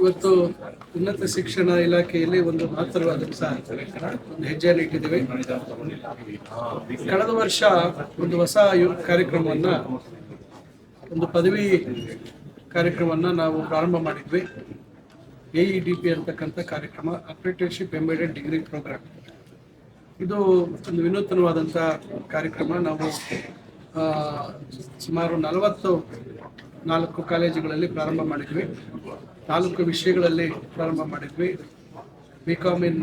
ಇವತ್ತು ಉನ್ನತ ಶಿಕ್ಷಣ ಇಲಾಖೆಯಲ್ಲಿ ಒಂದು ಮಹತ್ತರವಾದಂಥ ಒಂದು ಹೆಜ್ಜೆಯನ್ನು ಇಟ್ಟಿದ್ದೇವೆ. ಕಳೆದ ವರ್ಷ ಒಂದು ಹೊಸ ಕಾರ್ಯಕ್ರಮವನ್ನ, ಒಂದು ಪದವಿ ಕಾರ್ಯಕ್ರಮವನ್ನ ನಾವು ಪ್ರಾರಂಭ ಮಾಡಿದ್ವಿ. ಎ ಇ ಡಿ ಪಿ ಅಂತಕ್ಕಂಥ ಕಾರ್ಯಕ್ರಮ ಅಪ್ರೆಂಟಿಸ್ಶಿಪ್ ಎಂಬೆಡೆಡ್ ಡಿಗ್ರಿ ಪ್ರೋಗ್ರಾಮ್ ಇದು ಒಂದು ವಿನೂತನವಾದಂಥ ಕಾರ್ಯಕ್ರಮ. ನಾವು ಸುಮಾರು ನಲವತ್ತು ನಾಲ್ಕು ಕಾಲೇಜುಗಳಲ್ಲಿ ಪ್ರಾರಂಭ ಮಾಡಿದ್ವಿ. ನಾಲ್ಕು ವಿಷಯಗಳಲ್ಲಿ ಪ್ರಾರಂಭ ಮಾಡಿದ್ವಿ. B com in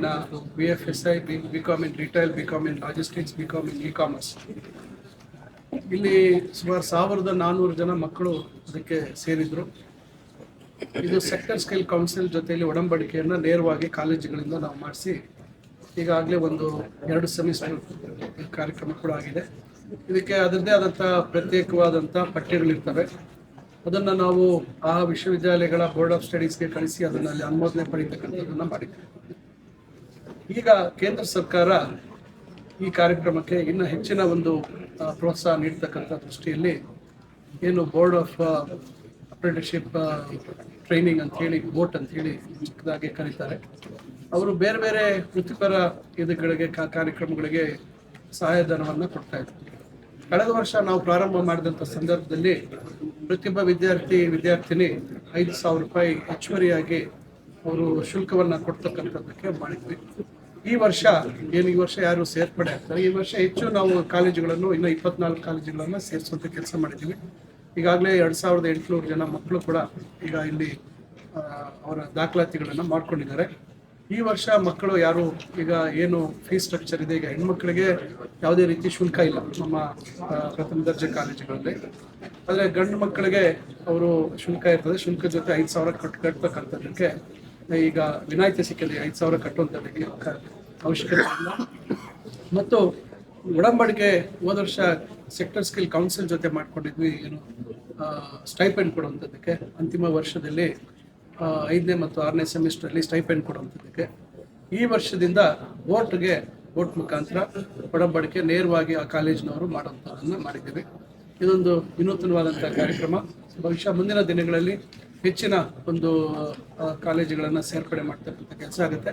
B F S I B B com in retail B com in logistics B com in e commerce ಇಲ್ಲಿ ಸುಮಾರು ಸಾವಿರದ ನಾನ್ನೂರು ಜನ ಮಕ್ಕಳು ಅದಕ್ಕೆ ಸೇರಿದ್ರು. ಇದು ಸೆಕ್ಟರ್ ಸ್ಕಿಲ್ ಕೌನ್ಸಿಲ್ ಜೊತೆಯಲ್ಲಿ ಒಡಂಬಡಿಕೆಯನ್ನು ನೇರವಾಗಿ ಕಾಲೇಜುಗಳಿಂದ ನಾವು ಮಾಡಿಸಿ, ಈಗಾಗಲೇ ಒಂದು ಎರಡು ಸೆಮಿಸ್ಟರ್ ಕಾರ್ಯಕ್ರಮ ಕೂಡ ಆಗಿದೆ. ಇದಕ್ಕೆ ಅದರದ್ದೇ ಆದಂಥ ಪ್ರತ್ಯೇಕವಾದಂಥ ಪಠ್ಯಗಳಿರ್ತವೆ. ಅದನ್ನು ನಾವು ಆ ವಿಶ್ವವಿದ್ಯಾಲಯಗಳ ಬೋರ್ಡ್ ಆಫ್ ಸ್ಟಡೀಸ್ಗೆ ಕಳಿಸಿ ಅದನ್ನಲ್ಲಿ ಅನುಮೋದನೆ ಪಡೀತಕ್ಕಂಥದ್ದನ್ನು ಮಾಡಿದ್ದೇವೆ ಈಗ ಕೇಂದ್ರ ಸರ್ಕಾರ ಈ ಕಾರ್ಯಕ್ರಮಕ್ಕೆ ಇನ್ನು ಹೆಚ್ಚಿನ ಒಂದು ಪ್ರೋತ್ಸಾಹ ನೀಡ್ತಕ್ಕಂಥ ದೃಷ್ಟಿಯಲ್ಲಿ ಏನು ಬೋರ್ಡ್ ಆಫ್ ಅಪ್ರೆಂಟಿಸ್ಶಿಪ್ ಟ್ರೈನಿಂಗ್ ಅಂತ ಹೇಳಿ ಬೋಟ್ ಹೇಳಿ ಚಿಕ್ಕದಾಗಿ ಕರೀತಾರೆ. ಅವರು ಬೇರೆ ಬೇರೆ ವೃತ್ತಿಪರ ಇದುಗಳಿಗೆ ಕಾರ್ಯಕ್ರಮಗಳಿಗೆ ಸಹಾಯಧನವನ್ನು ಕೊಡ್ತಾ ಇದ್ದಾರೆ ಕಳೆದ ವರ್ಷ ನಾವು ಪ್ರಾರಂಭ ಮಾಡಿದಂಥ ಸಂದರ್ಭದಲ್ಲಿ ಪ್ರತಿಯೊಬ್ಬ ವಿದ್ಯಾರ್ಥಿ, ವಿದ್ಯಾರ್ಥಿನಿ ಐದು ಸಾವಿರ ರೂಪಾಯಿ ಹೆಚ್ಚುವರಿಯಾಗಿ ಅವರು ಶುಲ್ಕವನ್ನು ಕೊಡ್ತಕ್ಕಂಥದ್ದಕ್ಕೆ ಮಾಡಿದ್ವಿ. ಈ ವರ್ಷ, ಏನು ಈ ವರ್ಷ ಯಾರು ಸೇರ್ಪಡೆ ಆಗ್ತಾರೆ? ಈ ವರ್ಷ ಹೆಚ್ಚು ನಾವು ಕಾಲೇಜುಗಳನ್ನು, ಇನ್ನೂ ಇಪ್ಪತ್ನಾಲ್ಕು ಕಾಲೇಜುಗಳನ್ನು ಸೇರಿಸುವಂಥ ಕೆಲಸ ಮಾಡಿದ್ದೀವಿ. ಈಗಾಗಲೇ ಎರಡು ಸಾವಿರದ ಎಂಟುನೂರು ಜನ ಮಕ್ಕಳು ಕೂಡ ಈಗ ಇಲ್ಲಿ ಅವರ ದಾಖಲಾತಿಗಳನ್ನು ಮಾಡ್ಕೊಂಡಿದ್ದಾರೆ. ಈ ವರ್ಷ ಮಕ್ಕಳು ಯಾರು ಈಗ ಏನು ಫೀಸ್ ಸ್ಟ್ರಕ್ಚರ್ ಇದೆ, ಈಗ ಹೆಣ್ಮಕ್ಳಿಗೆ ಯಾವುದೇ ರೀತಿ ಶುಲ್ಕ ಇಲ್ಲ ನಮ್ಮ ಪ್ರಥಮ ದರ್ಜೆ ಕಾಲೇಜುಗಳಲ್ಲಿ. ಆದರೆ ಗಂಡು ಮಕ್ಕಳಿಗೆ ಅವರು ಶುಲ್ಕ ಇರ್ತದೆ. ಶುಲ್ಕ ಜೊತೆ ಐದು ಸಾವಿರ ಕಟ್ ಕಟ್ತಕ್ಕಂಥದ್ದಕ್ಕೆ ಈಗ ವಿನಾಯಿತಿ ಸಿಕ್ಕಿದೆ ಐದು ಸಾವಿರ ಕಟ್ಟುವಂಥದ್ದಕ್ಕೆ ಅವಶ್ಯಕತೆ ಇಲ್ಲ. ಮತ್ತು ಒಡಂಬಡಿಕೆ ಹೋದ ವರ್ಷ ಸೆಕ್ಟರ್ ಸ್ಕಿಲ್ ಕೌನ್ಸಿಲ್ ಜೊತೆ ಮಾಡ್ಕೊಂಡಿದ್ವಿ. ಏನು ಸ್ಟೈಪೆಂಡ್ ಕೊಡುವಂಥದ್ದಕ್ಕೆ ಅಂತಿಮ ವರ್ಷದಲ್ಲಿ ಐದನೇ ಮತ್ತು ಆರನೇ ಸೆಮಿಸ್ಟ್ರಲ್ಲಿ ಸ್ಟೈಪೆಂಡ್ ಕೊಡುವಂಥದ್ದಕ್ಕೆ ಈ ವರ್ಷದಿಂದ ಬೋಟ್ಗೆ ಬೋಟ್ ಮುಖಾಂತರ ಒಡಂಬಡಿಕೆ ನೇರವಾಗಿ ಆ ಕಾಲೇಜಿನವರು ಮಾಡುವಂಥದ್ದನ್ನು ಮಾಡಿದ್ದೀವಿ. ಇದೊಂದು ವಿನೂತನವಾದಂಥ ಕಾರ್ಯಕ್ರಮ. ಬಹುಶಃ ಮುಂದಿನ ದಿನಗಳಲ್ಲಿ ಹೆಚ್ಚಿನ ಒಂದು ಕಾಲೇಜುಗಳನ್ನು ಸೇರ್ಪಡೆ ಮಾಡ್ತಕ್ಕಂಥ ಕೆಲಸ ಆಗುತ್ತೆ.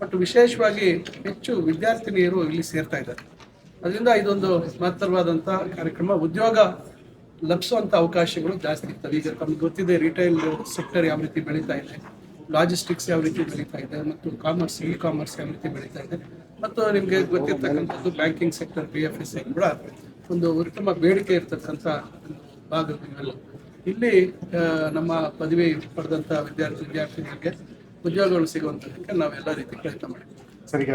ಬಟ್ ವಿಶೇಷವಾಗಿ ಹೆಚ್ಚು ವಿದ್ಯಾರ್ಥಿನಿಯರು ಇಲ್ಲಿ ಸೇರ್ತಾ ಇದ್ದಾರೆ. ಅದರಿಂದ ಇದೊಂದು ಮಹತ್ತರವಾದಂಥ ಕಾರ್ಯಕ್ರಮ. ಉದ್ಯೋಗ ಲಭಿಸುವಂಥ ಅವಕಾಶಗಳು ಜಾಸ್ತಿ ಇರ್ತವೆ. ಈಗ ತಮ್ಗೆ ಗೊತ್ತಿದೆ ರಿಟೈಲ್ ಸೆಕ್ಟರ್ ಯಾವ ರೀತಿ ಬೆಳೀತಾ ಇದೆ ಲಾಜಿಸ್ಟಿಕ್ಸ್ ಯಾವ ರೀತಿ ಬೆಳೀತಾ ಇದೆ, ಮತ್ತು ಕಾಮರ್ಸ್ ಇ ಕಾಮರ್ಸ್ ಯಾವ ರೀತಿ ಬೆಳೀತಾ ಇದೆ. ಮತ್ತು ನಿಮಗೆ ಗೊತ್ತಿರ್ತಕ್ಕಂಥದ್ದು banking sector P F S ಕೂಡ ಒಂದು ಉತ್ತಮ ಬೇಡಿಕೆ ಇರ್ತಕ್ಕಂಥ ಭಾಗಗಳು ಇಲ್ಲಿ ನಮ್ಮ ಪದವಿ ಪಡೆದಂಥ ವಿದ್ಯಾರ್ಥಿ ವಿದ್ಯಾರ್ಥಿಗಳಿಗೆ ಉದ್ಯೋಗಗಳು ಸಿಗುವಂಥದ್ದಕ್ಕೆ ನಾವೆಲ್ಲ ರೀತಿ ಪ್ರಯತ್ನ ಮಾಡ್ತೀವಿ ಸರಿ